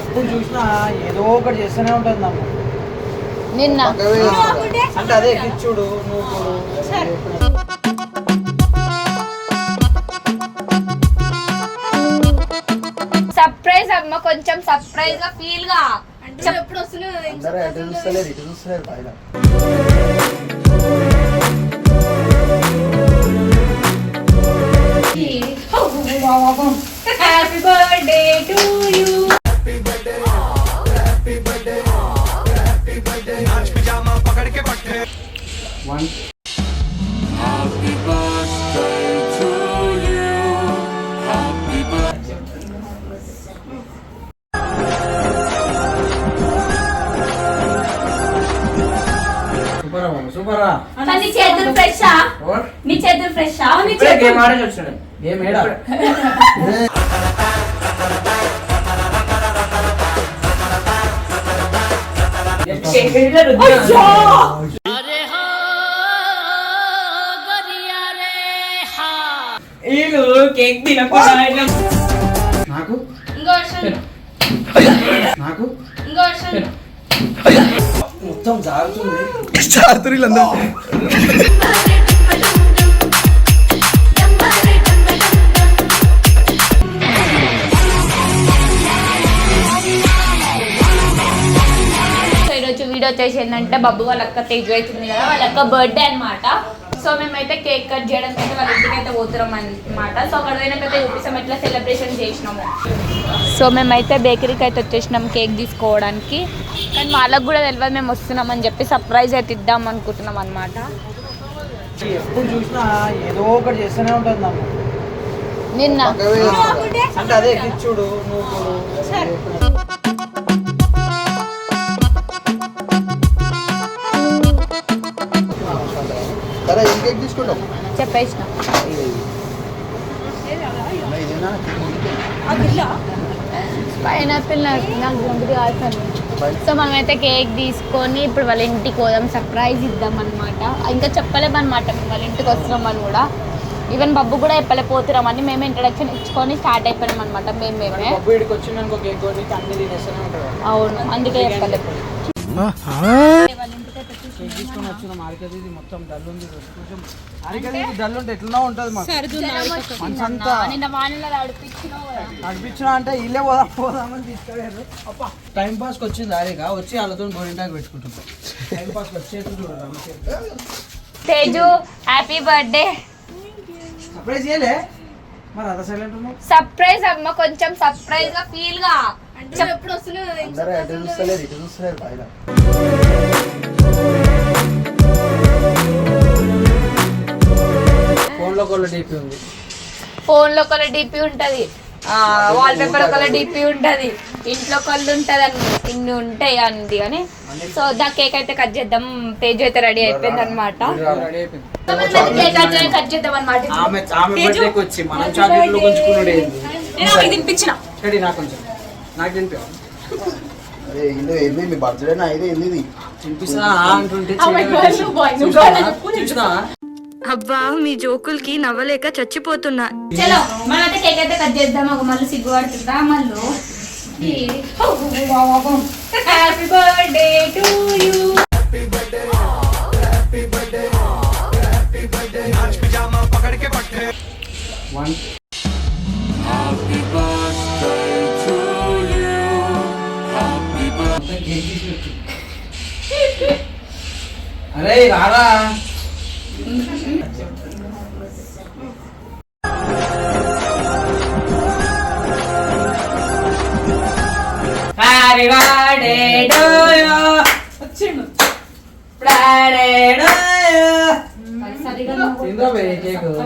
ఎప్పుడు చూసినా ఏదో ఒకటి చేస్తూనే ఉంటుంది నమ్మ నిన్న. అంటే అదే కిచ్చుడు నూకుడు సర్ప్రైజ్ అమ్మ కొంచెం సర్ప్రైజ్గా. ఫీల్గా ఎప్పుడు అటు చూస్తలేరు ఇటు నీ చేతులు ఫ్రెషా నీ చేతులు ఫ్రెషా నీ చేతులు గేమ్ ఆడేసి వచ్చాడు. గేమ్ ఏడా? వీళ్ళు కేక్ తినకుండా నాకు? ఇంకో నాకు? ఇంకో మొత్తం జారుతుంది. ఈరోజు వీడియో వచ్చేసి ఏంటంటే బబ్బు వాళ్ళ అక్క తేజ్ అవుతుంది కదా వాళ్ళ అక్క బర్త్డే అనమాట సో మేమైతే కేక్ కట్ చేయడానికి అయితే వాళ్ళ ఇంటికి అయితే పోతున్నాం అనమాట సో అక్కడ పోయినాకైతే చూపిస్తాం ఎట్లా సెలబ్రేషన్ చేసినాము. సో మేమైతే బేకరీకి అయితే వచ్చేసినాం కేక్ తీసుకోవడానికి. కానీ వాళ్ళకు కూడా తెలియదు మేము వస్తున్నాం అని చెప్పి సర్ప్రైజ్ అయితే ఇద్దాం అనుకుంటున్నాం అనమాట ఎప్పుడు చూసినా ఏదో ఒకటి చేస్తూనే ఉంటుంది నమ్మ నిన్న. అంటే అదే కిచ్చుడు నూకుడు. చెప్పేసిన. పైనాపిల్ నాకు జంబుది కాల్సాను సో మనమైతే కేక్ తీసుకొని ఇప్పుడు వాళ్ళ ఇంటికి పోదాం సర్ప్రైజ్ ఇద్దాం అనమాట ఇంకా చెప్పలేము అనమాట మేము వాళ్ళ ఇంటికి వస్తున్నామని కూడా. ఈవెన్ బబ్బు కూడా చెప్పలేకపోతున్నామని మేము ఇంట్రడక్షన్ ఇచ్చుకొని స్టార్ట్ అయిపోయినాం అనమాట మేము మేమే అవును అందుకే చెప్పలేదు. తీసుకొని వచ్చిన మార్కెట్ ఇది మొత్తం డల్ ఉంది. కొంచెం అరికది డల్ ఉంటే ఎట్లా ఉంటుంది మాకు. మనసు అంతా. నడిపించినా అంటే ఇల్లే పోదాం పోదామని తీసుకెళ్ళారు. అప్ప టైం పాస్కి వచ్చింది అరేగా. వచ్చి వాళ్ళతో గోరింటాకు పెట్టుకుంటున్నాం టైం పాస్కి వచ్చేసి చూడరా తేజు హ్యాపీ బర్త్డే. సర్ప్రైజ్ చేయలే? మరి అద సైలెంట్ ఉన్నావు? సర్ప్రైజ్ అమ్మ కొంచెం సర్ప్రైజ్గా ఫీల్గా. ఎప్పుడు వస్తున్నావు అందరూ అటు చూస్తలేరు ఇటు చూస్తలేరు ఫోన్లో కొల్ల డీపీ ఉంది. ఫోన్లో ఒకళ్ళ డిపి ఉంటది. వాల్ పేపర్ ఒకళ్ళ డిపి ఉంటది. ఇంట్లో కళ్ళు ఉంటది అని ఇన్ని ఉంటాయి అంది అని. సో దా కేక్ అయితే కట్ చేద్దాం. తేజ్ అయితే రెడీ అయిపోయింది అనమాట రెడీ అయిపోయింది. కేక్ అయితే కట్ చేద్దాం అనమాట తినిపించిన. ఇది ఏంది ఇది? తినిపిస్తా అంటుంటే చూసినా అబ్బా మీ జోకులకి నవ్వలేక చచ్చిపోతున్నా. చలో మనం అయితే కేక్ అయితే కట్ చేద్దాం ఒక మళ్ళీ సిగ్గు పడుతుందా? మళ్ళీ. హ్యాపీ బర్త్డే టు యూ అరే రారా.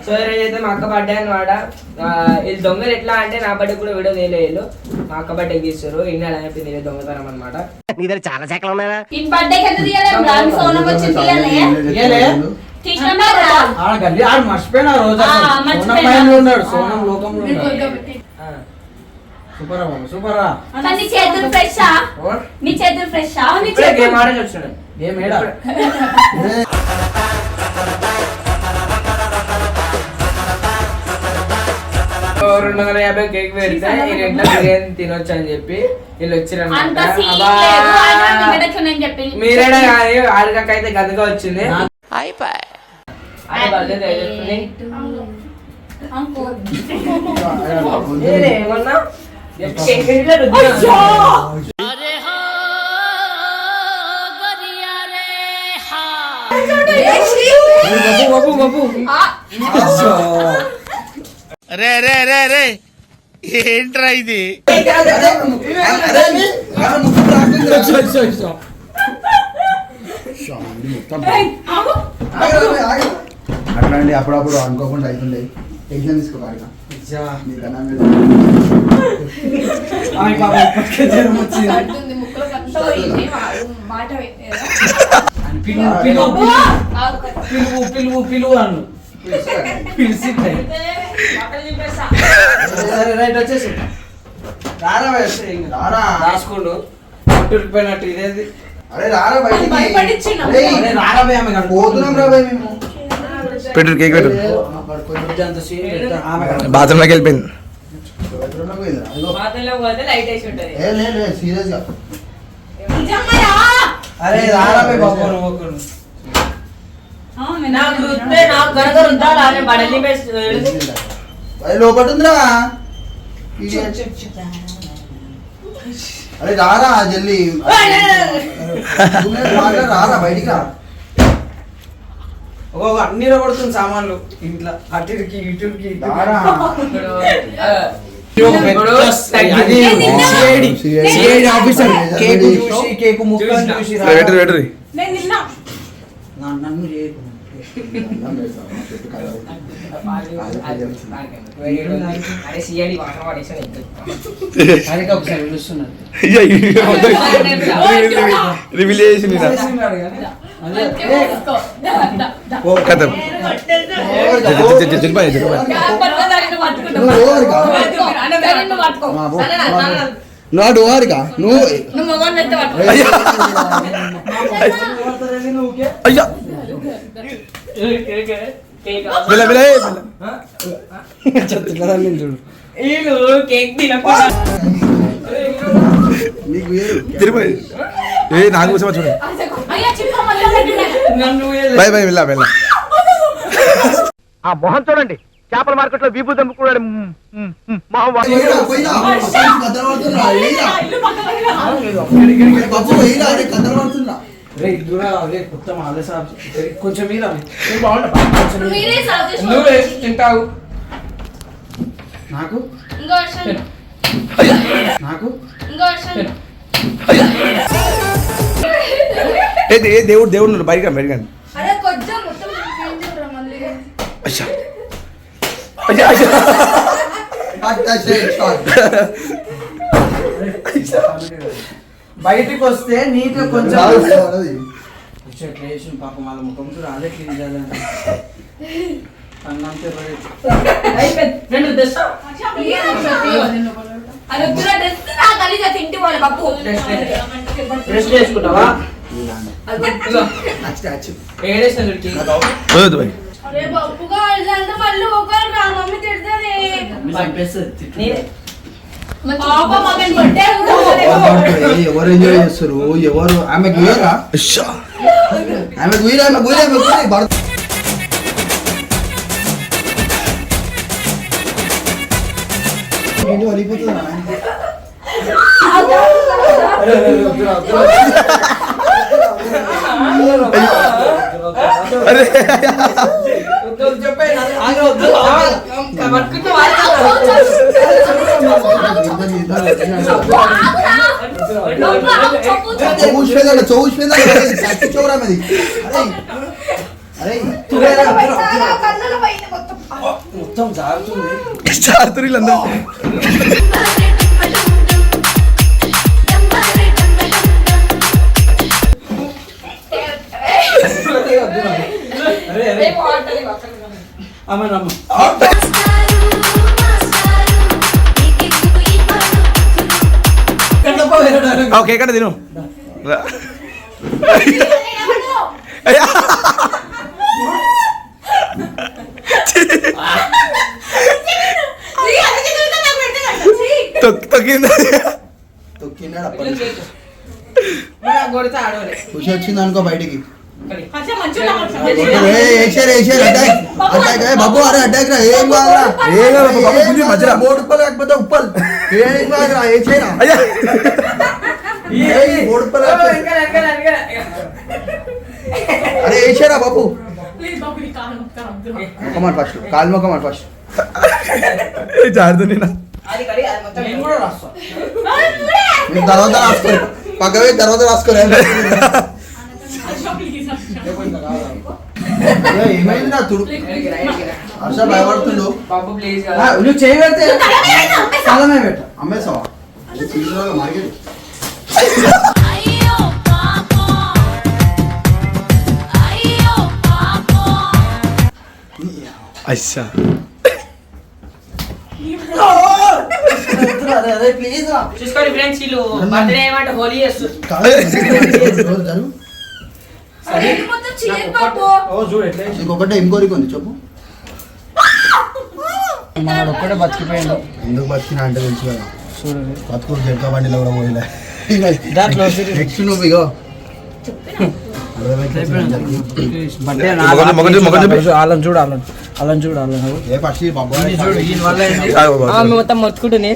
సో అయితే మా అక్క బర్త్డే అనమాట వీళ్ళు దొంగలు ఎట్లా అంటే నా బర్త్డే కూడా వీడియో తీయలేదు మా అక్క బర్త్డే తీస్తారు అయిపోయింది ఇది దొంగతనం అనమాట కదా ఆడ గల్లీ ఆడ మర్చిపోయినా రోజు. సోనం పైన ఉన్నాడు సోనం లోకంలో. సూపరా సూపరా నీ చేతులు ఫ్రెషా నీ చేతులు ఫ్రెషా నీ చేతులు రెండు వందల యాభై కేక్ పెడితే ఈ ఇంట్లో బిర్యానీ తినొచ్చు అని చెప్పి వీళ్ళు వచ్చిరన్నమాట. మీరేనా కానీ ఆడికైతే గదగా వచ్చింది? ఏలే, ఏమన్నా? బాబు, బాబు, బాబు. రే రే రే రే ఏంట్రా ఇది అట్లాంటి అప్పుడప్పుడు అనుకోకుండా అవుతుండే టెన్షన్ తీసుకోవాలి మాట? పిలువు, పిలువు, పిలువు, పిలువు, పిలువు అన్ను. పిలిచి సరే రైట్ వచ్చేసి రారా. రారా. రాసుకోండు పట్టుకుపోయినట్టు ఇదేది అరే రారా బయటికి రారా భయ్. పోతున్నాం రా భయ్ మేము పెట్టు కేక్ పెట్టు. బాత్రూంలోకి వెళ్ళిపోయింది ఎదురున్నా పోయిందిరా. ఇదిగో. అరే రారా భయ్ బాబు నువ్వు ఒకడు. నాకు వృత్తే నాకు కనుక ఉంటాడు ఆమె బడలి బెస్ట్ అరే ఉందిరా. రారా జల్లి. రారా బయటికి రా. ఒక ఒక అన్ని పడుతుంది సామాన్లు. ఇంట్లో అటుకి ఇటుకి రారా. ఆఫీసర్ కేక్ చూసి కేక్ ముక్కలు చూసినా. చూసి నేను నిన్న నన్ను చేయకు. కథం నువ్వు ఓవరికా? సరే, నువ్వు. అయ్యా. చెప్తున్నదాన్ని నేను చూడు వీళ్ళు కేక్ తినకుండా. నీకు వేరు. తిరుపతి. ఏ నాకు కోసం చూడు. ఆ మొహం చూడండి. చేపల మార్కెట్లో వీపు దమ్ముకున్నాడు. రే దూర రే మొత్తం ఆలే సాబ్ కొంచెం మీద. నువ్వు తింటావు. నాకు? ఏ దేవుడు దేవుడు బయట బయట అరే కొంచెం మొత్తం తింటుర్రా మళ్ళీ అయ్యా అయ్యా అయ్యా అట్టా చేయి, స్టార్ట్. బయటికి వస్తే నీట్గా కొంచెం రాదు, రాదు. వచ్చే క్లేషన్ పాపం వాళ్ళ ముఖం చూడ అదే క్లీన్ చేయాలని. అన్నంతే పడే రెండు తెస్తా. ఎవరు ఎంజాయ్ చేస్తారు ఎవరు ఆమె అయ్యా ఆమె గుయ్యరా ఆమె గుయ్యరా ఆమె? అరే వాళ్ళు చౌష్ పేదాలు చౌష్ పేదాలు చచ్చి చౌరా మీది అరే అరే మొత్తం జారుతుంది చాతురు వీళ్ళందరూ ఆమె నమ్మ ఓకే ఎక్కడ తిను. తొక్కింది. ఆడవలే ఖుషి వచ్చింది అనుకో బయటికి. బాబు అరే అటాక్ రా ఏం కాదు మధ్యలో. మూడు ఉప్పలు. అరే వేసారా బాబు? ప్లీజ్ బాబు నీ కాలు మొక్కుతాను. మొక్కమాట ఫస్ట్ కాలు మొక్కమాట ఫస్ట్. మొత్తం నేను కూడా రాస్తా. మీరు తర్వాత రాసుకోరు పక్కవే తర్వాత అర్ష. ఏమైంది నా తుడు. హర్ష భయపడుతుండు. బాబు ప్లీజ్ నువ్వు స్థలమే పెట్ట అమ్మేసావా? తీసుకురాగా మార్కెట్ అచ్చా అదే అదే ప్లీజ్ రా. చూసుకోండి ఫ్రెండ్స్ వీళ్ళు బర్త్డే ఏమంటే హోలీ చేస్తారు ఏంటి మొత్తం చేయకు బాబు. ఓ చూడు ఎట్లా ఇంకొకటే ఇంకోరికి ఉంది చెప్పు. మనోడు ఒక్కడే బతికిపోయాడు. ఎందుకు బతికినా అంటే తెలుసు కదా. చూడు బతుకుడు జెడ్కా బండిలో కూడా పోయిలే. దాంట్లో నెక్స్ట్ నువ్వు ఇగో. మొత్తం మొత్తుకుంటుంది